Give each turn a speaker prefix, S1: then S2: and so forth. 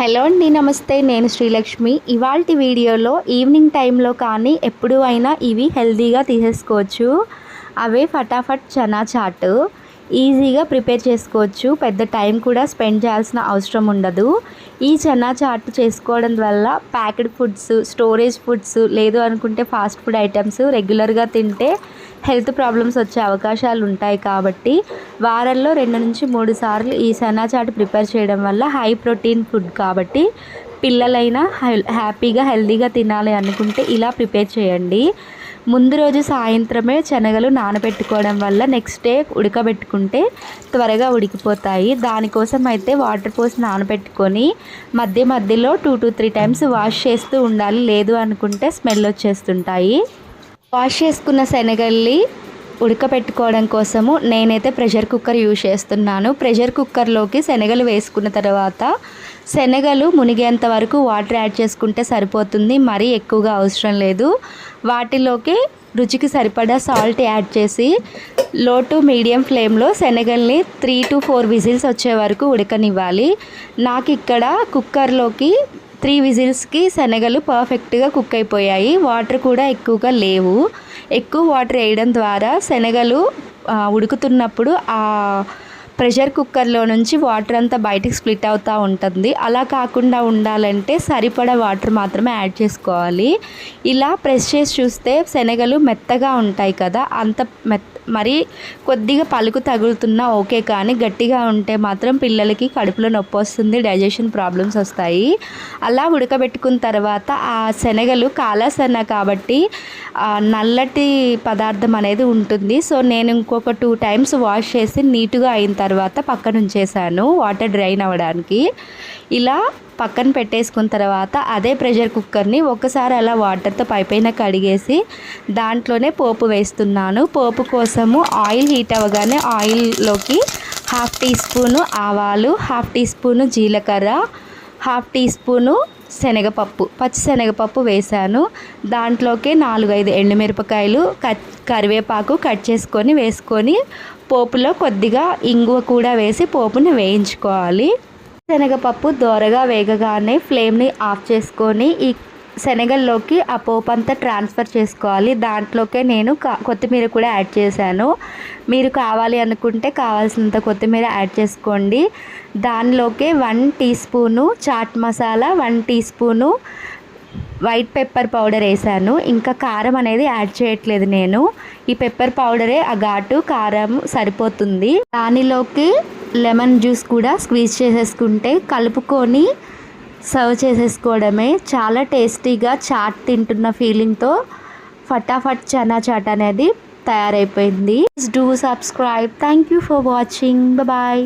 S1: Hello అండి నమస్తే. నేను శ్రీలక్ష్మి. ఇవాళ వీడియోలో ఈవినింగ్ టైంలో కానీ ఎప్పుడు అయినా ఇవి హెల్తీగా తీసేసుకోవచ్చు. అవే ఫటాఫట్ చనా చాట్. ఈజీగా ప్రిపేర్ చేసుకోవచ్చు. పెద్ద టైం కూడా స్పెండ్ చేయాల్సిన అవసరం ఉండదు. ఈ చనా చాట్ చేసుకోవడం వల్ల ప్యాకెడ్ ఫుడ్స్ స్టోరేజ్ ఫుడ్స్ లేదు అనుకుంటే ఫాస్ట్ ఫుడ్ ఐటమ్స్ రెగ్యులర్గా తింటే హెల్త్ ప్రాబ్లమ్స్ వచ్చే అవకాశాలు ఉంటాయి కాబట్టి వారంలో రెండు నుంచి మూడు సార్లు ఈ చనా చాట్ ప్రిపేర్ చేయడం వల్ల హై ప్రోటీన్ ఫుడ్ కాబట్టి పిల్లలైనా హ్యాపీగా హెల్తీగా తినాలి అనుకుంటే ఇలా ప్రిపేర్ చేయండి. ముందు రోజు సాయంత్రమే శనగలు నానబెట్టుకోవడం వల్ల నెక్స్ట్ డే ఉడకబెట్టుకుంటే త్వరగా ఉడికిపోతాయి. దానికోసం అయితే వాటర్ పోసి నానబెట్టుకొని మధ్య మధ్యలో two to three times wash చేస్తూ ఉండాలి. లేదు అనుకుంటే స్మెల్ వచ్చేస్తుంటాయి. వాష్ చేసుకున్న శనగల్ని ఉడకపెట్టుకోవడం కోసము నేనైతే ప్రెషర్ కుక్కర్ యూజ్ చేస్తున్నాను. ప్రెషర్ కుక్కర్లోకి శనగలు వేసుకున్న తర్వాత శనగలు మునిగేంత వరకు వాటర్ యాడ్ చేసుకుంటే సరిపోతుంది. మరీ ఎక్కువగా అవసరం లేదు. వాటిలోకి రుచికి సరిపడా సాల్ట్ యాడ్ చేసి లో టు మీడియం ఫ్లేమ్లో శనగల్ని త్రీ టు ఫోర్ విజిల్స్ వచ్చే వరకు ఉడకనివ్వాలి. నాకు ఇక్కడ కుక్కర్లోకి త్రీ విజిల్స్కి శనగలు పర్ఫెక్ట్గా కుక్ అయిపోయాయి. వాటర్ కూడా ఎక్కువగా లేవు. ఎక్కువ వాటర్ వేయడం ద్వారా శనగలు ఉడుకుతున్నప్పుడు ఆ ప్రెషర్ కుక్కర్లో నుంచి వాటర్ అంతా బయటికి స్ప్లిట్ అవుతూ ఉంటుంది. అలా కాకుండా ఉండాలంటే సరిపడా వాటర్ మాత్రమే యాడ్ చేసుకోవాలి. ఇలా ప్రెస్ చేసి చూస్తే శనగలు మెత్తగా ఉంటాయి కదా అంత మెత్త మరి కొద్దిగా పలుకు తగులుతున్నా ఓకే కానీ గట్టిగా ఉంటే మాత్రం పిల్లలకి కడుపులో నొప్పి వస్తుంది డైజెషన్ ప్రాబ్లమ్స్ వస్తాయి. అలా ఉడకబెట్టుకున్న తర్వాత ఆ శనగలు కాలాసన కాబట్టి నల్లటి పదార్థం అనేది ఉంటుంది. సో నేను ఇంకొక టూ టైమ్స్ వాష్ చేసి నీట్గా అయిన తర్వాత పక్కన ఉంచేసాను వాటర్ డ్రైన్ అవ్వడానికి. ఇలా పక్కన పెట్టేసుకున్న తర్వాత అదే ప్రెషర్ కుక్కర్ని ఒకసారి అలా వాటర్తో పైపైన కడిగేసి దాంట్లోనే పోపు వేస్తున్నాను. పోపు కోసము ఆయిల్ హీట్ అవ్వగానే ఆయిల్లోకి హాఫ్ టీ స్పూను ఆవాలు హాఫ్ టీ స్పూను జీలకర్ర హాఫ్ టీ స్పూను శనగపప్పు పచ్చి శనగపప్పు వేశాను. దాంట్లోకి నాలుగైదు ఎండుమిరపకాయలు కట్ కరివేపాకు కట్ చేసుకొని వేసుకొని పోపులో కొద్దిగా ఇంగువ కూడా వేసి పోపుని వేయించుకోవాలి. శనగపప్పు దోరగా వేగగానే ఫ్లేమ్ని ఆఫ్ చేసుకొని ఈ శనగల్లోకి ఆ పోపు అంతా ట్రాన్స్ఫర్ చేసుకోవాలి. దాంట్లోకే నేను కొత్తిమీర కూడా యాడ్ చేశాను. మీరు కావాలి అనుకుంటే కావాల్సినంత కొత్తిమీర యాడ్ చేసుకోండి. దానిలోకి one teaspoon chaat masala one teaspoon white pepper powder వేసాను. ఇంకా కారం అనేది యాడ్ చేయట్లేదు నేను. ఈ పెప్పర్ పౌడరే ఆ ఘాటు కారం సరిపోతుంది. దానిలోకి లెమన్ జ్యూస్ కూడా స్క్వీజ్ చేసేసుకుంటే కలుపుకొని సర్వ్ చేసేసుకోవడమే. చాలా టేస్టీగా చాట్ తింటున్న ఫీలింగ్తో ఫటాఫట్ చనా చాట్ అనేది తయారైపోయింది. Do subscribe thank you for watching bye